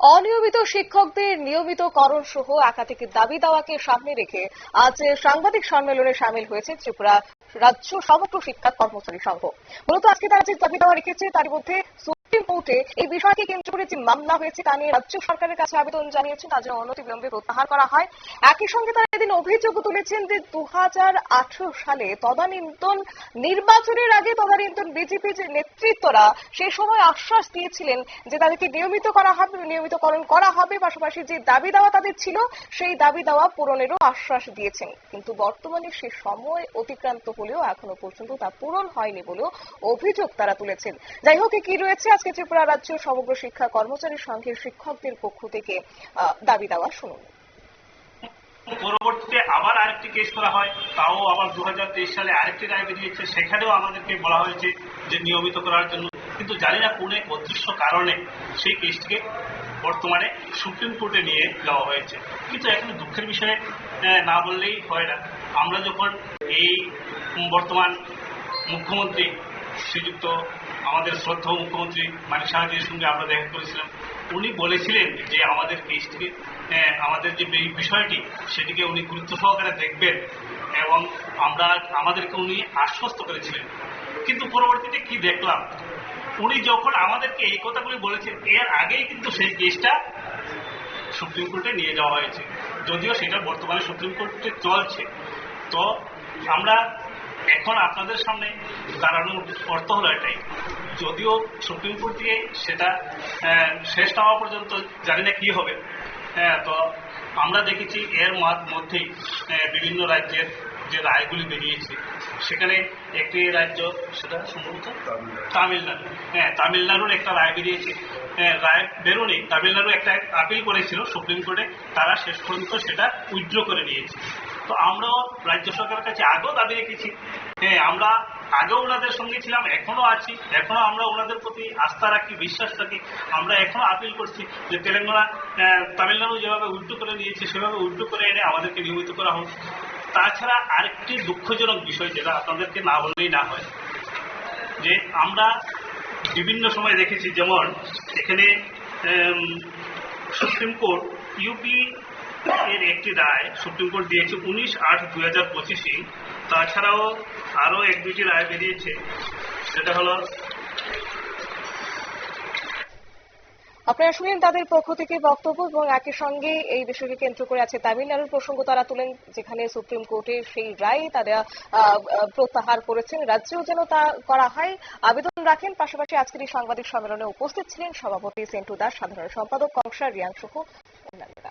অনিয়মিত শিক্ষকদের নিয়মিতকরণ সহ একাধিক দাবি দাওয়াকে সামনে রেখে আজ সাংবাদিক সম্মেলনে সামিল হয়েছে ত্রিপুরা রাজ্য সমগ্র শিক্ষা কর্মচারী সংঘ। মূলত আজকে তারা যে দাবি দাওয়া রেখেছে তার মধ্যে কোর্টে এই বিষয়কে কেন্দ্র করে যে মামলা হয়েছে তা নিয়ে রাজ্য সরকারের কাছে আবেদন জানিয়েছেন তা যেন অনতিবিলম্বে প্রত্যাহার করা হয়। একই সঙ্গে তারা এদিন অভিযোগ তুলেছেন যে দু সালে তদানীন্তন, নির্বাচনের আগে তদানীন্তন বিজেপি যে নেতৃত্বরা সেই সময় আশ্বাস দিয়েছিলেন যে তাদেরকে নিয়মিত করা হবে, নিয়মিতকরণ করা হবে। পাশাপাশি যে দাবি দাওয়া তাদের ছিল, সেই দাবি দাওয়া পূরণেরও আশ্বাস দিয়েছেন। কিন্তু বর্তমানে সে সময় অতিক্রান্ত হলেও এখনও পর্যন্ত তা পূরণ হয়নি বলেও অভিযোগ তারা তুলেছেন। যাই হোক কি রয়েছে? আজকে ত্রিপুরা রাজ্য সমগ্র শিক্ষা কর্মচারী সংঘের শিক্ষকদের পক্ষ থেকে দাবি দেওয়া শুনুন। পরবর্তীতে আবার আরেকটি কেস করা হয়, তাও আবার দু সালে আরেকটি রায় বেরিয়েছে সেখানেও আমাদেরকে বলা হয়েছে যে নিয়মিত করার জন্য। কিন্তু জানি না কোন এক অদৃশ্য কারণে সেই কেসটিকে বর্তমানে সুপ্রিম কোর্টে নিয়ে যাওয়া হয়েছে। কিন্তু এখন দুঃখের বিষয়ে না বললেই হয় না। আমরা যখন এই বর্তমান মুখ্যমন্ত্রী শ্রীযুক্ত আমাদের শ্রদ্ধা মুখ্যমন্ত্রী মানিক সাহাজির সঙ্গে আমরা দেখা করেছিলাম। উনি বলেছিলেন যে আমাদের কেসটিকে আমাদের যে এই বিষয়টি, সেটিকে উনি গুরুত্ব সহকারে দেখবেন এবং আমরা, আমাদেরকে উনি আশ্বস্ত করেছিলেন। কিন্তু পরবর্তীতে কি দেখলাম? উনি যখন আমাদেরকে এই কথাগুলি বলেছেন, এর আগেই কিন্তু সেই কেসটা সুপ্রিম কোর্টে নিয়ে যাওয়া হয়েছে। যদিও সেটা বর্তমানে সুপ্রিম কোর্টে চলছে। তো আমরা এখন আপনাদের সামনে দাঁড়ানোর অর্থ হলো এটাই। যদিও সুপ্রিম কোর্ট দিয়ে সেটা শেষ হওয়া পর্যন্ত জানি না কি হবে। হ্যাঁ তো আমরা দেখেছি এর মধ্যেই বিভিন্ন রাজ্যের যে রায়গুলি বেরিয়েছে সেখানে একটি রাজ্য সেটা সম্ভবত তামিলনাড়ু। হ্যাঁ তামিলনাড়ুর একটা রায় বেরিয়েছে। হ্যাঁ, রায় বেরোনি। তামিলনাড়ু একটা আপিল করেছিল সুপ্রিম কোর্টে তারা শেষ পর্যন্ত সেটা উইথড্র করে নিয়েছে। তো আমরাও রাজ্য সরকারের কাছে আগেও দাবি রেখেছি হ্যাঁ আমরা আগেও ওনাদের সঙ্গে ছিলাম, এখনও আছি, এখনও আমরা ওনাদের প্রতি আস্থা রাখি, বিশ্বাস রাখি, আমরা এখনও আপিল করছি যে তেলেঙ্গানা তামিলনাড়ু যেভাবে উল্টো করে নিয়েছে সেভাবে উল্টো করে এনে আমাদেরকে নিয়মিত করা হোক। তাছাড়া আরেকটি দুঃখজনক বিষয় যেটা আপনাদেরকে না বললেই না হয়, যে আমরা বিভিন্ন সময় দেখেছি যেমন এখানে সুপ্রিম কোর্ট, ইউপি এর একটি রায় সুপ্রিম কোর্ট দিয়েছে উনিশ আট দুই হাজার পঁচিশে। তাছাড়াও আরও এক দুইটি রায় বেরিয়েছে। সেটা হলো আপনারা শুনলেন তাদের পক্ষ থেকে বক্তব্য এবং একই সঙ্গে এই বিষয়কে কেন্দ্র করে আছে তামিলনাড়ুর প্রসঙ্গ তারা তুলেন, যেখানে সুপ্রিম কোর্টের সেই রায় তারা প্রত্যাহার করেছেন। রাজ্যেও যেন তা করা হয়। আবেদন রাখেন। পাশাপাশি আজকের এই সাংবাদিক সম্মেলনে উপস্থিত ছিলেন সভাপতি সেন্টু দাস, সাধারণ সম্পাদক কংসা রিয়াং সহ অন্যান্যরা।